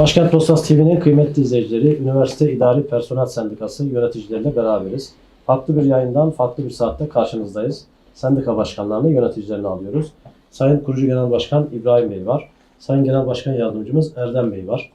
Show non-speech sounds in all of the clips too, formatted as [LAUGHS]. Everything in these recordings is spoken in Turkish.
Başkent Postas TV'nin kıymetli izleyicileri, Üniversite İdari Personel Sendikası yöneticileriyle beraberiz. Farklı bir yayından farklı bir saatte karşınızdayız. Sendika başkanlarını, yöneticilerini alıyoruz. Sayın Kurucu Genel Başkan İbrahim Bey var. Sayın Genel Başkan Yardımcımız Erdem Bey var.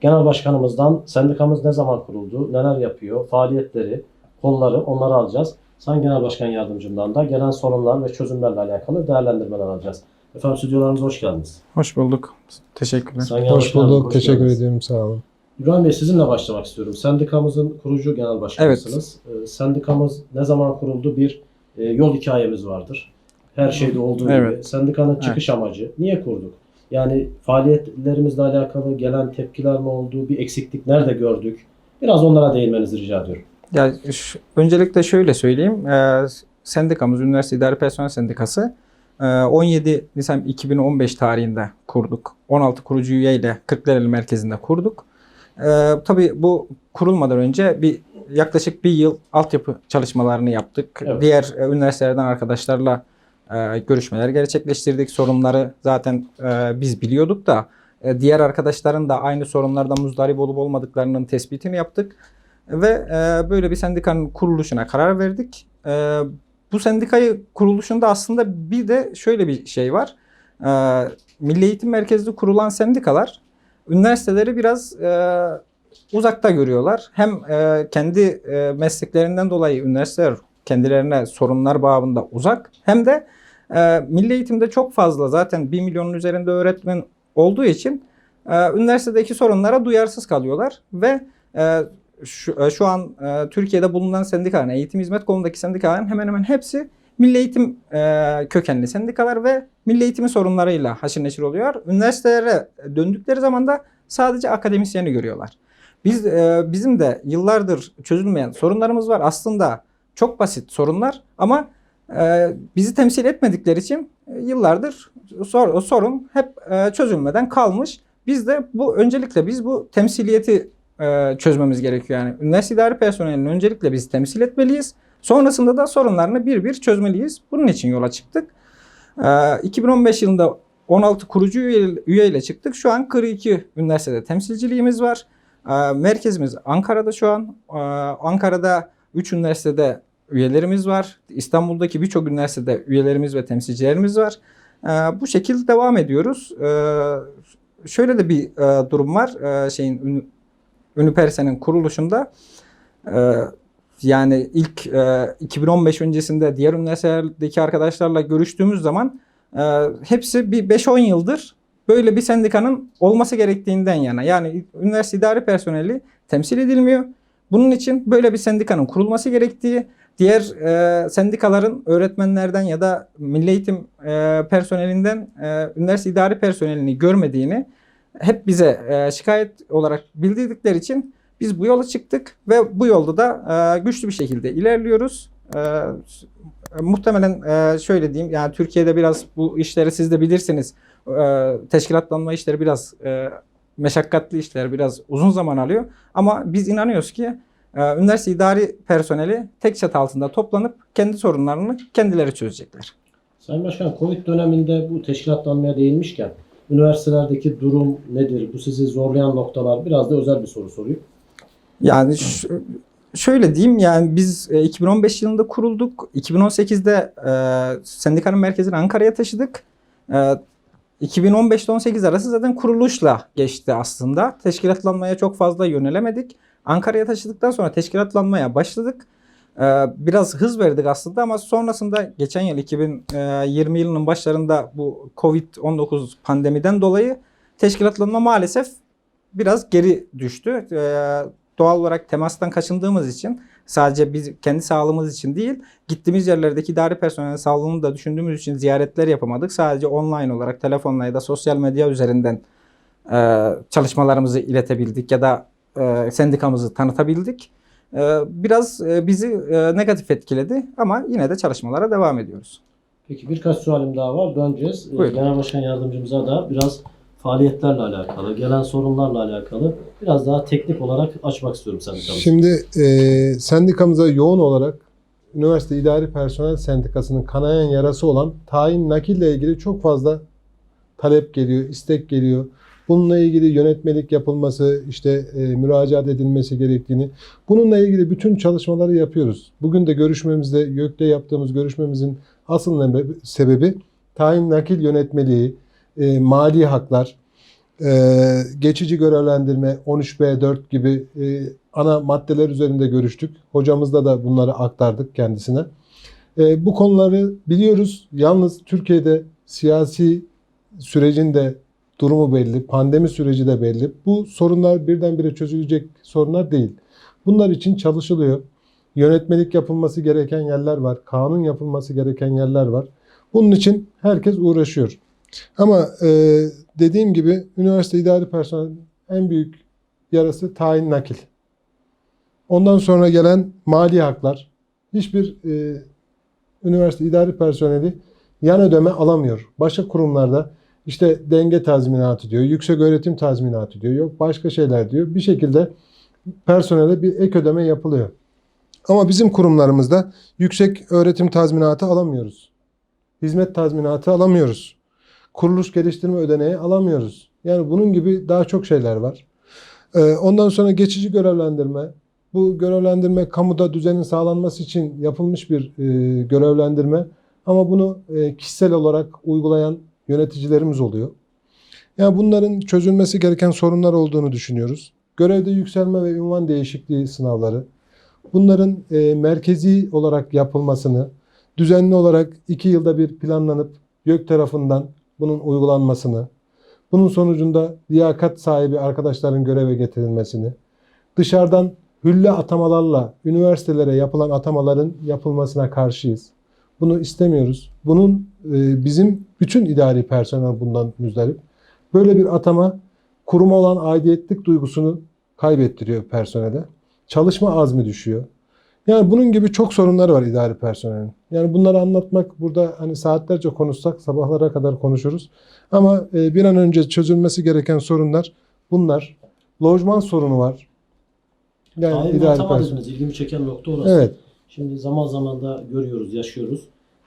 Genel Başkanımızdan sendikamız ne zaman kuruldu, neler yapıyor, faaliyetleri, kolları onları alacağız. Sayın Genel Başkan Yardımcımdan da gelen sorunlar ve çözümlerle alakalı değerlendirmeler alacağız. Efendim stüdyolarımıza hoş geldiniz. Hoş bulduk. Teşekkürler. Sayın Hoş bulduk. Teşekkür geldiniz. ediyorum. Sağ olun. İbrahim Bey sizinle başlamak istiyorum. Sendikamızın kurucu genel başkanısınız. Ee, Sendikamız ne zaman kuruldu? Bir e, yol hikayemiz vardır. Her şeyde olduğu gibi. Evet. Sendikanın çıkış amacı. Niye kurduk? Yani faaliyetlerimizle alakalı gelen tepkiler mi oldu? Bir eksiklik nerede gördük? Biraz onlara değinmenizi rica ediyorum. Ya ş- öncelikle şöyle söyleyeyim. Ee, sendikamız Üniversite İdari Personel Sendikası 17 Nisan 2015 tarihinde kurduk. 16 kurucu üyeyle Kırklareli merkezinde kurduk. Ee, tabii bu kurulmadan önce bir yaklaşık bir yıl altyapı çalışmalarını yaptık. Evet. Diğer e, üniversitelerden arkadaşlarla e, görüşmeler gerçekleştirdik. Sorunları zaten e, biz biliyorduk da e, diğer arkadaşların da aynı sorunlardan muzdarip olup olmadıklarının tespitini yaptık. Ve e, böyle bir sendikanın kuruluşuna karar verdik. E, bu sendikayı kuruluşunda aslında bir de şöyle bir şey var. E, Milli Eğitim Merkezli kurulan sendikalar üniversiteleri biraz e, uzakta görüyorlar. Hem e, kendi e, mesleklerinden dolayı üniversiteler kendilerine sorunlar bağında uzak. Hem de e, milli eğitimde çok fazla zaten 1 milyonun üzerinde öğretmen olduğu için e, üniversitedeki sorunlara duyarsız kalıyorlar ve e, şu, e, şu an e, Türkiye'de bulunan sendikaların, eğitim hizmet kolundaki sendikaların hemen hemen hepsi milli eğitim e, kökenli sendikalar ve milli eğitimin sorunlarıyla haşır neşir oluyor. Üniversitelere döndükleri zaman da sadece akademisyeni görüyorlar. Biz e, bizim de yıllardır çözülmeyen sorunlarımız var. Aslında çok basit sorunlar ama e, bizi temsil etmedikleri için e, yıllardır sor, sorun hep e, çözülmeden kalmış. Biz de bu öncelikle biz bu temsiliyeti e, çözmemiz gerekiyor. Yani üniversite idari personelinin öncelikle biz temsil etmeliyiz. Sonrasında da sorunlarını bir bir çözmeliyiz. Bunun için yola çıktık. E, 2015 yılında 16 kurucu üye, üyeyle çıktık. Şu an 42 üniversitede temsilciliğimiz var. E, merkezimiz Ankara'da şu an. E, Ankara'da 3 üniversitede üyelerimiz var. İstanbul'daki birçok üniversitede üyelerimiz ve temsilcilerimiz var. E, bu şekilde devam ediyoruz. E, şöyle de bir e, durum var. E, şeyin Ünipersen'in kuruluşunda e, yani ilk e, 2015 öncesinde diğer üniversitelerdeki arkadaşlarla görüştüğümüz zaman e, hepsi bir 5-10 yıldır böyle bir sendikanın olması gerektiğinden yana. Yani üniversite idari personeli temsil edilmiyor. Bunun için böyle bir sendikanın kurulması gerektiği, diğer e, sendikaların öğretmenlerden ya da milli eğitim e, personelinden e, üniversite idari personelini görmediğini hep bize e, şikayet olarak bildirdikleri için biz bu yola çıktık ve bu yolda da e, güçlü bir şekilde ilerliyoruz. E, muhtemelen e, şöyle diyeyim yani Türkiye'de biraz bu işleri siz de bilirsiniz. E, teşkilatlanma işleri biraz e, meşakkatli işler, biraz uzun zaman alıyor. Ama biz inanıyoruz ki e, üniversite idari personeli tek çatı altında toplanıp kendi sorunlarını kendileri çözecekler. Sayın Başkan, Covid döneminde bu teşkilatlanmaya değinmişken üniversitelerdeki durum nedir? Bu sizi zorlayan noktalar biraz da özel bir soru sorayım. Yani şöyle diyeyim yani biz e, 2015 yılında kurulduk. 2018'de e, sendikanın merkezini Ankara'ya taşıdık. E, 2015 ile 18 arası zaten kuruluşla geçti aslında. Teşkilatlanmaya çok fazla yönelemedik. Ankara'ya taşıdıktan sonra teşkilatlanmaya başladık. E, biraz hız verdik aslında ama sonrasında geçen yıl 2020 yılının başlarında bu Covid-19 pandemiden dolayı teşkilatlanma maalesef biraz geri düştü. E, doğal olarak temastan kaçındığımız için sadece biz kendi sağlığımız için değil gittiğimiz yerlerdeki idari personel sağlığını da düşündüğümüz için ziyaretler yapamadık. Sadece online olarak telefonla ya da sosyal medya üzerinden e, çalışmalarımızı iletebildik ya da e, sendikamızı tanıtabildik. E, biraz e, bizi e, negatif etkiledi ama yine de çalışmalara devam ediyoruz. Peki birkaç sualim daha var. Döneceğiz. Ee, Buyurun. Genel Başkan Yardımcımıza da biraz faaliyetlerle alakalı, gelen sorunlarla alakalı biraz daha teknik olarak açmak istiyorum sendikamızı. Şimdi e, sendikamıza yoğun olarak Üniversite İdari Personel Sendikası'nın kanayan yarası olan tayin nakille ilgili çok fazla talep geliyor, istek geliyor. Bununla ilgili yönetmelik yapılması, işte e, müracaat edilmesi gerektiğini, bununla ilgili bütün çalışmaları yapıyoruz. Bugün de görüşmemizde, YÖK'te yaptığımız görüşmemizin asıl sebebi tayin nakil yönetmeliği, e, mali haklar, e, geçici görevlendirme, 13B4 gibi e, ana maddeler üzerinde görüştük. Hocamızla da bunları aktardık kendisine. E, bu konuları biliyoruz. Yalnız Türkiye'de siyasi sürecin de durumu belli, pandemi süreci de belli. Bu sorunlar birdenbire çözülecek sorunlar değil. Bunlar için çalışılıyor. Yönetmelik yapılması gereken yerler var. Kanun yapılması gereken yerler var. Bunun için herkes uğraşıyor. Ama e, dediğim gibi üniversite idari personel en büyük yarası tayin nakil. Ondan sonra gelen mali haklar. Hiçbir e, üniversite idari personeli yan ödeme alamıyor. Başka kurumlarda işte denge tazminatı diyor, yüksek öğretim tazminatı diyor, yok başka şeyler diyor. Bir şekilde personele bir ek ödeme yapılıyor. Ama bizim kurumlarımızda yüksek öğretim tazminatı alamıyoruz. Hizmet tazminatı alamıyoruz. Kuruluş geliştirme ödeneği alamıyoruz. Yani bunun gibi daha çok şeyler var. Ee, Ondan sonra geçici görevlendirme. Bu görevlendirme kamuda düzenin sağlanması için yapılmış bir e, görevlendirme. Ama bunu e, kişisel olarak uygulayan yöneticilerimiz oluyor. Yani bunların çözülmesi gereken sorunlar olduğunu düşünüyoruz. Görevde yükselme ve ünvan değişikliği sınavları. Bunların e, merkezi olarak yapılmasını, düzenli olarak iki yılda bir planlanıp YÖK tarafından bunun uygulanmasını, bunun sonucunda liyakat sahibi arkadaşların göreve getirilmesini, dışarıdan hülle atamalarla üniversitelere yapılan atamaların yapılmasına karşıyız. Bunu istemiyoruz. Bunun e, bizim bütün idari personel bundan müzdarip. Böyle bir atama kuruma olan aidiyetlik duygusunu kaybettiriyor personele. Çalışma azmi düşüyor. Yani bunun gibi çok sorunlar var idari personelin. Yani bunları anlatmak burada hani saatlerce konuşsak sabahlara kadar konuşuruz. Ama e, bir an önce çözülmesi gereken sorunlar bunlar. Lojman sorunu var. Yani Tayin idari personel. İlgimi çeken nokta orası. Evet. Şimdi zaman zaman da görüyoruz, yaşıyoruz.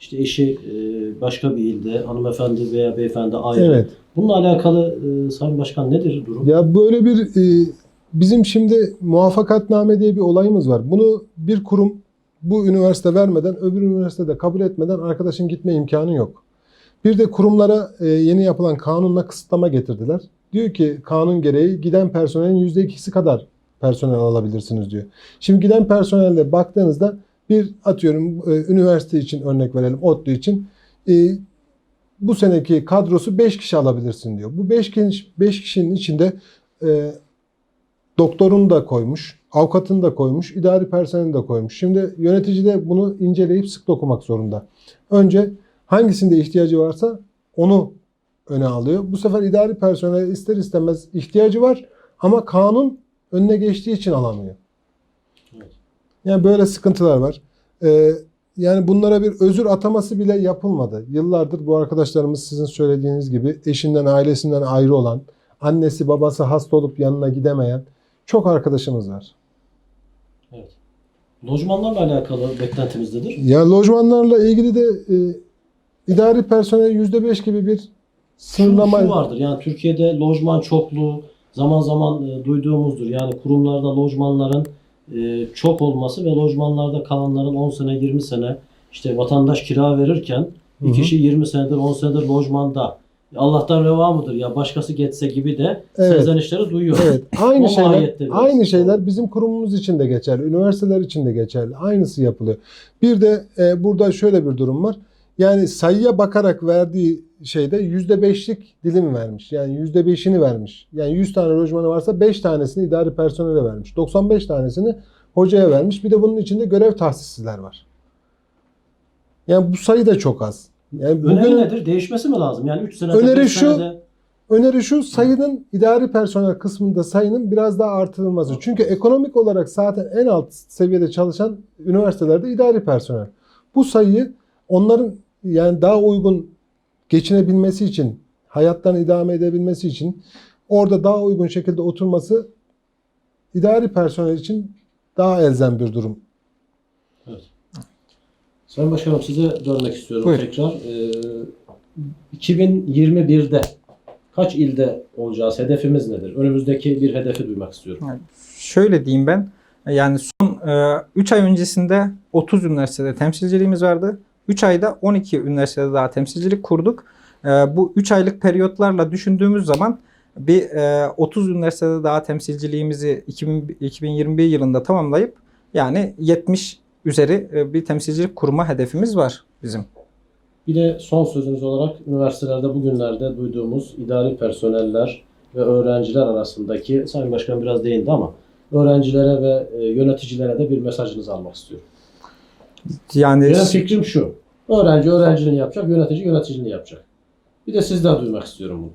İşte eşi e, başka bir ilde, hanımefendi veya beyefendi ayrı. Evet. Bununla alakalı e, Sayın Başkan nedir durum? Ya böyle bir e, bizim şimdi muvaffakatname diye bir olayımız var. Bunu bir kurum bu üniversite vermeden öbür üniversitede kabul etmeden arkadaşın gitme imkanı yok. Bir de kurumlara yeni yapılan kanunla kısıtlama getirdiler. Diyor ki kanun gereği giden personelin %2'si kadar personel alabilirsiniz diyor. Şimdi giden personelde baktığınızda bir atıyorum e, üniversite için örnek verelim ODTÜ için e, bu seneki kadrosu 5 kişi alabilirsin diyor. Bu 5 kişi, 5 kişinin içinde e, doktorunu da koymuş, avukatını da koymuş, idari personelini de koymuş. Şimdi yönetici de bunu inceleyip sık dokumak zorunda. Önce hangisinde ihtiyacı varsa onu öne alıyor. Bu sefer idari personel ister istemez ihtiyacı var ama kanun önüne geçtiği için alamıyor. Yani böyle sıkıntılar var. Ee, yani bunlara bir özür ataması bile yapılmadı. Yıllardır bu arkadaşlarımız sizin söylediğiniz gibi eşinden, ailesinden ayrı olan, annesi babası hasta olup yanına gidemeyen çok arkadaşımız var. Evet. Lojmanlarla alakalı beklentimiz nedir? Ya lojmanlarla ilgili de e, idari personel %5 gibi bir Şu, sınırlama şu vardır yani Türkiye'de lojman çokluğu zaman zaman e, duyduğumuzdur. Yani kurumlarda lojmanların e, çok olması ve lojmanlarda kalanların 10 sene 20 sene işte vatandaş kira verirken bir Hı hı. kişi 20 senedir 10 senedir lojmanda Allah'tan reva mıdır ya başkası geçse gibi de Evet. serzenişleri duyuyor. Evet, [LAUGHS] aynı şeyler aynı şeyler bizim kurumumuz için de geçerli, üniversiteler için de geçerli. Aynısı yapılıyor. Bir de e, burada şöyle bir durum var. Yani sayıya bakarak verdiği şeyde yüzde beşlik dilim vermiş. Yani yüzde beşini vermiş. Yani 100 tane lojmanı varsa 5 tanesini idari personele vermiş. 95 tanesini hocaya vermiş. Bir de bunun içinde görev tahsisliler var. Yani bu sayı da çok az. Yani Öneri bugün nedir? Değişmesi mi lazım? Yani 3 senede Öneri 5 şu, senede Öneri şu sayının idari personel kısmında sayının biraz daha artırılması. Çünkü ekonomik olarak zaten en alt seviyede çalışan üniversitelerde idari personel. Bu sayıyı onların yani daha uygun geçinebilmesi için, hayatlarını idame edebilmesi için orada daha uygun şekilde oturması idari personel için daha elzem bir durum. Sayın Başkanım size dönmek istiyorum Buyurun. tekrar. Ee, 2021'de Kaç ilde olacağız? Hedefimiz nedir? Önümüzdeki bir hedefi duymak istiyorum. Şöyle diyeyim ben. Yani son 3 ay öncesinde 30 üniversitede temsilciliğimiz vardı. 3 ayda 12 üniversitede daha temsilcilik kurduk. E, bu 3 aylık periyotlarla düşündüğümüz zaman bir e, 30 üniversitede daha temsilciliğimizi 2000, 2021 yılında tamamlayıp yani 70 üzeri e, bir temsilcilik kurma hedefimiz var bizim. Bir de son sözünüz olarak üniversitelerde bugünlerde duyduğumuz idari personeller ve öğrenciler arasındaki Sayın Başkan biraz değindi ama öğrencilere ve e, yöneticilere de bir mesajınızı almak istiyorum. Yani Benim fikrim şu. Öğrenci öğrenciliğini yapacak, yönetici yöneticiliğini yapacak. Bir de sizden duymak istiyorum bunu.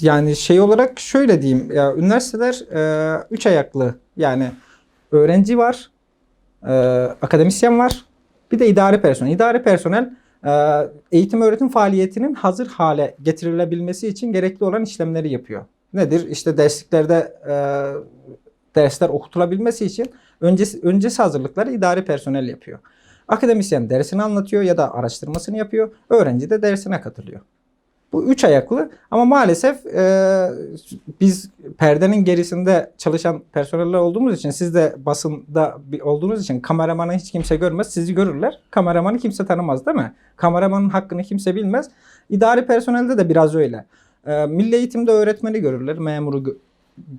Yani şey olarak şöyle diyeyim. Ya, üniversiteler e, üç ayaklı. Yani öğrenci var, e, akademisyen var, bir de idari personel. İdari personel e, eğitim öğretim faaliyetinin hazır hale getirilebilmesi için gerekli olan işlemleri yapıyor. Nedir? İşte dersliklerde e, dersler okutulabilmesi için öncesi, öncesi hazırlıkları idari personel yapıyor. Akademisyen dersini anlatıyor ya da araştırmasını yapıyor. Öğrenci de dersine katılıyor. Bu üç ayaklı ama maalesef e, biz perdenin gerisinde çalışan personeller olduğumuz için siz de basında olduğunuz için kameramanı hiç kimse görmez. Sizi görürler. Kameramanı kimse tanımaz değil mi? Kameramanın hakkını kimse bilmez. İdari personelde de biraz öyle. E, milli eğitimde öğretmeni görürler. Memuru gö-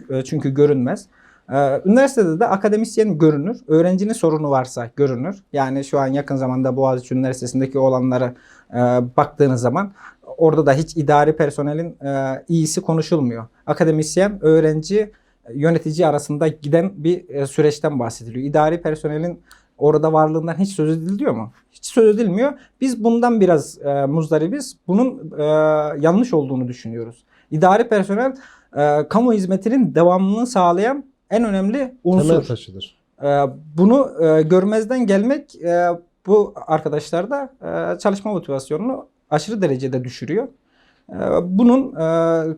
e, çünkü görünmez. Ee, üniversitede de akademisyen görünür. Öğrencinin sorunu varsa görünür. Yani şu an yakın zamanda Boğaziçi Üniversitesi'ndeki olanlara e, baktığınız zaman orada da hiç idari personelin e, iyisi konuşulmuyor. Akademisyen, öğrenci, yönetici arasında giden bir e, süreçten bahsediliyor. İdari personelin orada varlığından hiç söz ediliyor mu? Hiç söz edilmiyor. Biz bundan biraz e, muzdaribiz. Bunun e, yanlış olduğunu düşünüyoruz. İdari personel e, kamu hizmetinin devamlılığını sağlayan en önemli unsur. Temel taşıdır. Ee, Bunu e, görmezden gelmek e, bu arkadaşlarda e, çalışma motivasyonunu aşırı derecede düşürüyor. E, Bunun e,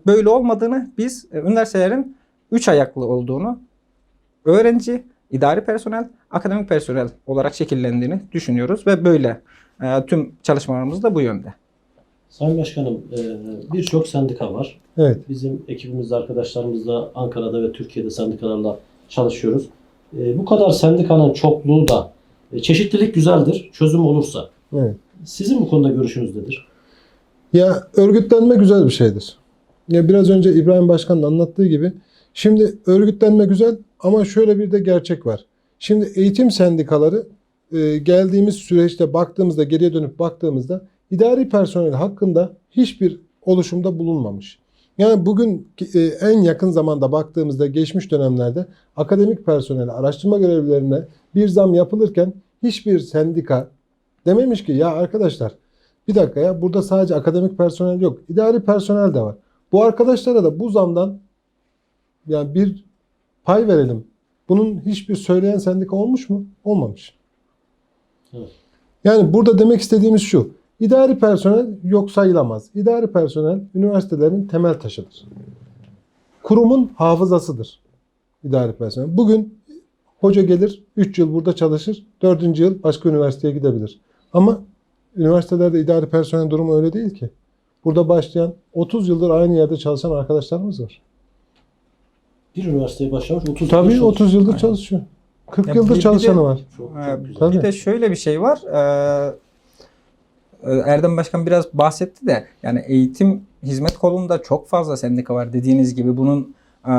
böyle olmadığını biz e, üniversitelerin üç ayaklı olduğunu öğrenci, idari personel, akademik personel olarak şekillendiğini düşünüyoruz ve böyle e, tüm çalışmalarımız da bu yönde. Sayın Başkanım, e, birçok sendika var. Evet. Bizim ekibimizde, arkadaşlarımızla Ankara'da ve Türkiye'de sendikalarla çalışıyoruz. E, Bu kadar sendikanın çokluğu da e, çeşitlilik güzeldir, çözüm olursa. Evet. Sizin bu konuda görüşünüz nedir? Ya örgütlenme güzel bir şeydir. Ya biraz önce İbrahim Başkan'ın anlattığı gibi şimdi örgütlenme güzel ama şöyle bir de gerçek var. Şimdi eğitim sendikaları geldiğimiz süreçte baktığımızda geriye dönüp baktığımızda idari personel hakkında hiçbir oluşumda bulunmamış. Yani bugün e, en yakın zamanda baktığımızda geçmiş dönemlerde akademik personel araştırma görevlilerine bir zam yapılırken hiçbir sendika dememiş ki ya arkadaşlar bir dakika ya burada sadece akademik personel yok. idari personel de var. Bu arkadaşlara da bu zamdan yani bir pay verelim. Bunun hiçbir söyleyen sendika olmuş mu? Olmamış. Evet. Yani burada demek istediğimiz şu. İdari personel yok sayılamaz. İdari personel üniversitelerin temel taşıdır. Kurumun hafızasıdır. İdari personel. Bugün hoca gelir 3 yıl burada çalışır. 4. yıl başka üniversiteye gidebilir. Ama üniversitelerde idari personel durumu öyle değil ki. Burada başlayan 30 yıldır aynı yerde çalışan arkadaşlarımız var. Bir üniversiteye başlamış 30 yıl Tabii çalışıyor. 30 yıldır çalışıyor. 40 Ya yıldır bir- de- çalışanı var. Çok, çok güzel. Tabii. Bir de şöyle bir şey var. Ee, Erdem Başkan biraz bahsetti de yani eğitim hizmet kolunda çok fazla sendika var dediğiniz gibi bunun e,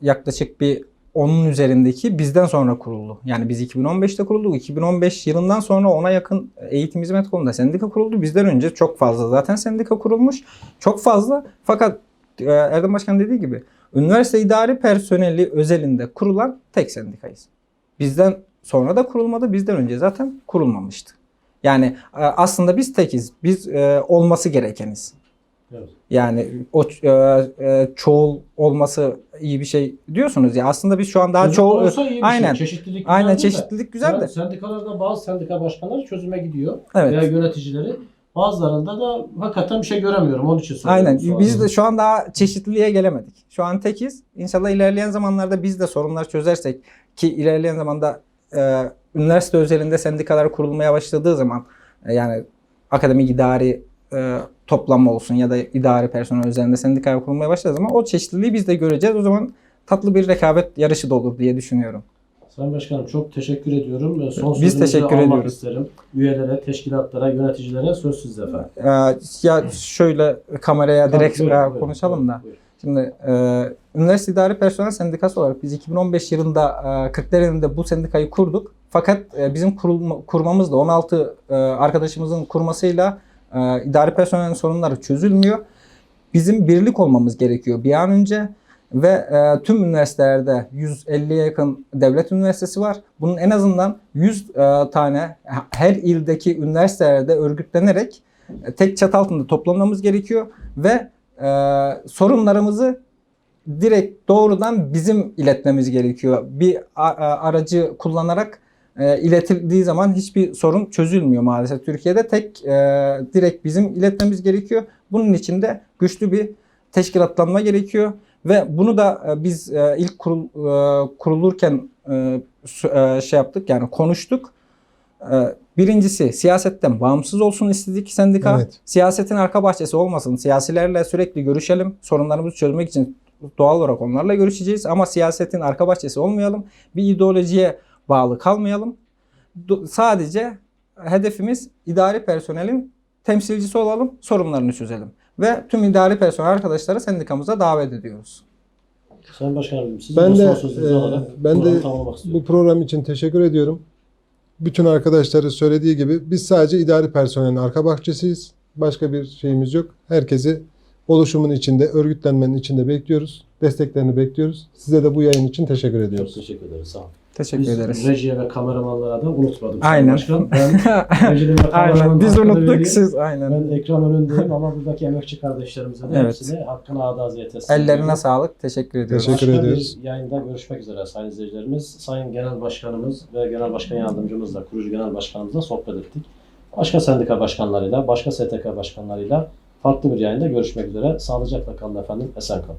yaklaşık bir onun üzerindeki bizden sonra kuruldu. Yani biz 2015'te kurulduk. 2015 yılından sonra ona yakın eğitim hizmet kolunda sendika kuruldu. Bizden önce çok fazla zaten sendika kurulmuş. Çok fazla. Fakat e, Erdem Başkan dediği gibi üniversite idari personeli özelinde kurulan tek sendikayız. Bizden sonra da kurulmadı. Bizden önce zaten kurulmamıştı. Yani e, aslında biz tekiz. Biz e, olması gerekeniz. Evet. Yani o e, çoğul olması iyi bir şey diyorsunuz ya. Aslında biz şu an daha Çözüm çoğul olursa iyi bir aynen. şey. Çeşitlilik aynen güzeldir de. çeşitlilik güzel Yani de. Sendikalarda bazı sendika başkanları çözüme gidiyor. Evet. Veya yöneticileri. Bazılarında da hakikaten bir şey göremiyorum. Onun için soruyorum. Aynen. bu soruyu. Biz de şu an daha çeşitliliğe gelemedik. Şu an tekiz. İnşallah ilerleyen zamanlarda biz de sorunlar çözersek ki ilerleyen zamanda e, üniversite özelinde sendikalar kurulmaya başladığı zaman e, yani akademik idari e, toplam olsun ya da idari personel üzerinde sendika kurulmaya başladığı zaman o çeşitliliği biz de göreceğiz. O zaman tatlı bir rekabet yarışı da olur diye düşünüyorum. Sayın Başkanım çok teşekkür ediyorum. Son Biz teşekkür almak ediyoruz. isterim. Üyelere, teşkilatlara, yöneticilere söz sizde efendim. Ee, ya şöyle kameraya direkt Buyurun, e, buyurun, konuşalım da. buyurun, buyurun. Şimdi e, Üniversite İdari Personel Sendikası olarak biz 2015 yılında e, Kırklareli'nde bu sendikayı kurduk. Fakat e, bizim kurulma, kurmamızla 16 e, arkadaşımızın kurmasıyla e, idari personelin sorunları çözülmüyor. Bizim birlik olmamız gerekiyor bir an önce ve e, tüm üniversitelerde 150'ye yakın devlet üniversitesi var. Bunun en azından 100 e, tane her ildeki üniversitelerde örgütlenerek e, tek çatı altında toplamamız gerekiyor ve e, sorunlarımızı direkt doğrudan bizim iletmemiz gerekiyor. Bir aracı kullanarak e, iletildiği zaman hiçbir sorun çözülmüyor maalesef. Türkiye'de tek e, direkt bizim iletmemiz gerekiyor. Bunun için de güçlü bir teşkilatlanma gerekiyor ve bunu da e, biz e, ilk kurul, e, kurulurken şey yaptık yani konuştuk. E, Birincisi siyasetten bağımsız olsun istedik sendika. Evet. Siyasetin arka bahçesi olmasın. Siyasilerle sürekli görüşelim. Sorunlarımızı çözmek için doğal olarak onlarla görüşeceğiz. Ama siyasetin arka bahçesi olmayalım. Bir ideolojiye bağlı kalmayalım. Do- sadece hedefimiz idari personelin temsilcisi olalım. Sorunlarını çözelim. Ve tüm idari personel arkadaşları sendikamıza davet ediyoruz. Sayın Başkanım siz Ben de e, ben de. Bu program için teşekkür ediyorum. Bütün arkadaşları söylediği gibi biz sadece idari personelin arka bahçesiyiz. Başka bir şeyimiz yok. Herkesi oluşumun içinde, örgütlenmenin içinde bekliyoruz. Desteklerini bekliyoruz. Size de bu yayın için teşekkür Çok ediyoruz. teşekkür ederiz. Sağ olun. Teşekkür Biz ederiz. rejiye ve kameramanlara da unutmadım. Aynen. Başkan. [LAUGHS] Ben rejinin ve Aynen. Biz unuttuk vereyim. siz aynen. Ben ekran önündeyim ama buradaki emekçi kardeşlerimize de Evet. hepsine hakkını ada aziyet teslim Ellerine ediyorum. sağlık. Teşekkür ediyoruz. Teşekkür Başka ediyoruz. bir yayında görüşmek üzere sayın izleyicilerimiz. Sayın Genel Başkanımız ve Genel Başkan Yardımcımızla, kurucu Genel Başkanımızla sohbet ettik. Başka sendika başkanlarıyla, başka STK başkanlarıyla farklı bir yayında görüşmek üzere. Sağlıcakla kalın efendim. Esen kalın.